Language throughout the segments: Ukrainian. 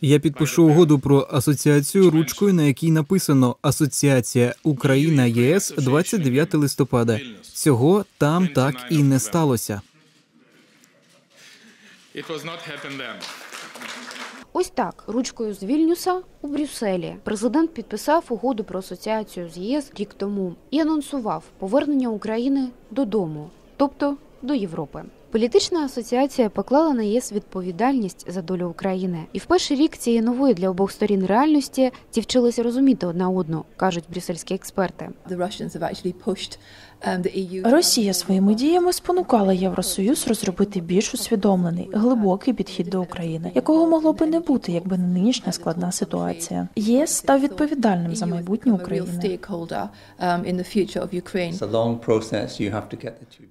Я підпишу угоду про асоціацію ручкою, на якій написано Асоціація Україна ЄС 29 листопада. Цього там так і не сталося. Ось так, ручкою з Вільнюса у Брюсселі. Президент підписав угоду про асоціацію з ЄС рік тому і анонсував повернення України додому, тобто до Європи. Політична асоціація поклала на ЄС відповідальність за долю України, і в перший рік цієї нової для обох сторін реальності ті вчилися розуміти одна одну, кажуть брюссельські експерти. Росія своїми діями спонукала Євросоюз розробити більш усвідомлений, глибокий підхід до України, якого могло би не бути, якби не нинішня складна ситуація. ЄС став відповідальним за майбутнє України.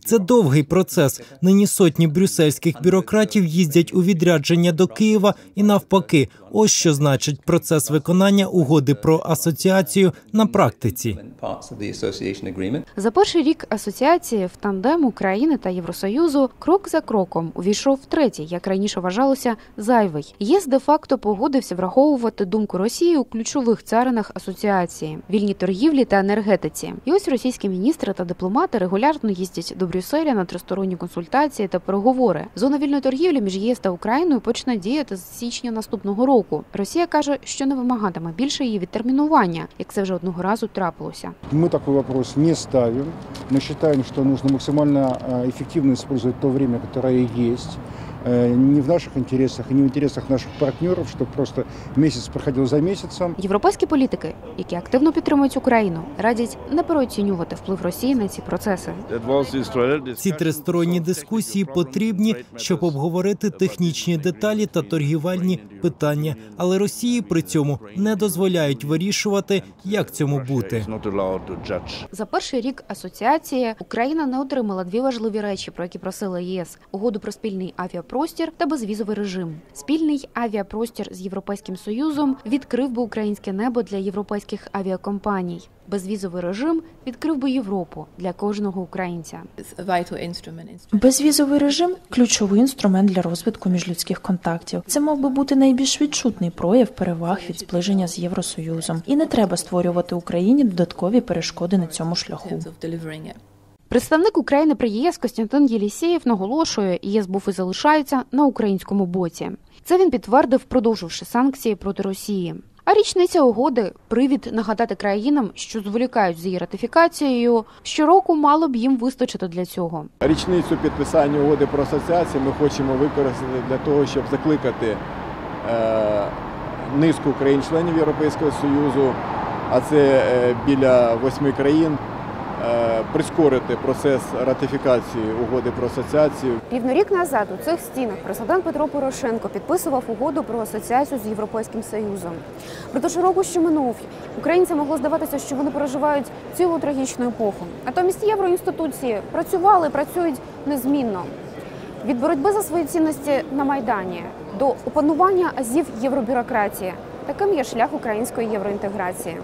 Це довгий процес. Нині сотні брюссельських бюрократів їздять у відрядження до Києва і навпаки. Ось що значить процес виконання угоди про асоціацію на практиці. За перший рік асоціації в тандем України та Євросоюзу крок за кроком увійшов третій, як раніше вважалося, зайвий. ЄС де-факто погодився враховувати думку Росії у ключових царинах асоціації, вільній торгівлі та енергетиці. І ось російські міністри та дипломати регулярно їздять до Брюсселя на тристоронні консультації та переговори. Зона вільної торгівлі між ЄС та Україною почне діяти з січня наступного року. Росія каже, що не вимагатиме більше її відтермінування, як це вже одного разу трапилося. Мы такой вопрос не ставим. Мы считаем, что нужно максимально э, эффективно использовать то время, которое есть. Э, Не в наших интересах и не в интересах наших партнеров, чтобы просто месяц проходил за месяцем. Європейські політики, які активно підтримують Україну, радять не переоцінювати вплив Росії на ці процеси. Ці тристоронні дискусії потрібні, щоб обговорити технічні деталі та торгівельні питання, але Росії при цьому не дозволяють вирішувати, як цьому бути. За перший рік асоціації Україна не отримала дві важливі речі, про які просила ЄС: угоду про спільний авіапростір та безвізовий режим. Спільний авіапростір з європейським союзом відкрив би українське небо для європейських авіакомпаній. Безвізовий режим відкрив би Європу для кожного українця. Безвізовий режим ключовий інструмент для розвитку міжлюдських контактів. Це мав би бути найбільш відчутний прояв переваг від зближення з Євросоюзом, і не треба створювати Україні додаткові перешкоди на цьому шляху. Представник України при ЄС Костянтин Єлісєєв наголошує, ЄС був і залишається на українському боці. Це він підтвердив, продовживши санкції проти Росії. А річниця угоди привід нагадати країнам, що зволікають з її ратифікацією. Щороку мало б їм вистачити для цього. Річницю підписання угоди про асоціацію ми хочемо використати для того, щоб закликати е, низку країн-членів Європейського Союзу, а це е, біля восьми країн, прискорити процес ратифікації угоди про асоціацію. Рівно назад у цих стінах президент Петро Порошенко підписував угоду про асоціацію з Європейським Союзом. Протягом року, що минув, українцям могло здаватися, що вони переживають цілу трагічну епоху. Натомість євроінституції працювали, працюють незмінно. Від боротьби за свої цінності на майдані до опанування азів євробюрократії. Таким є шлях української євроінтеграції.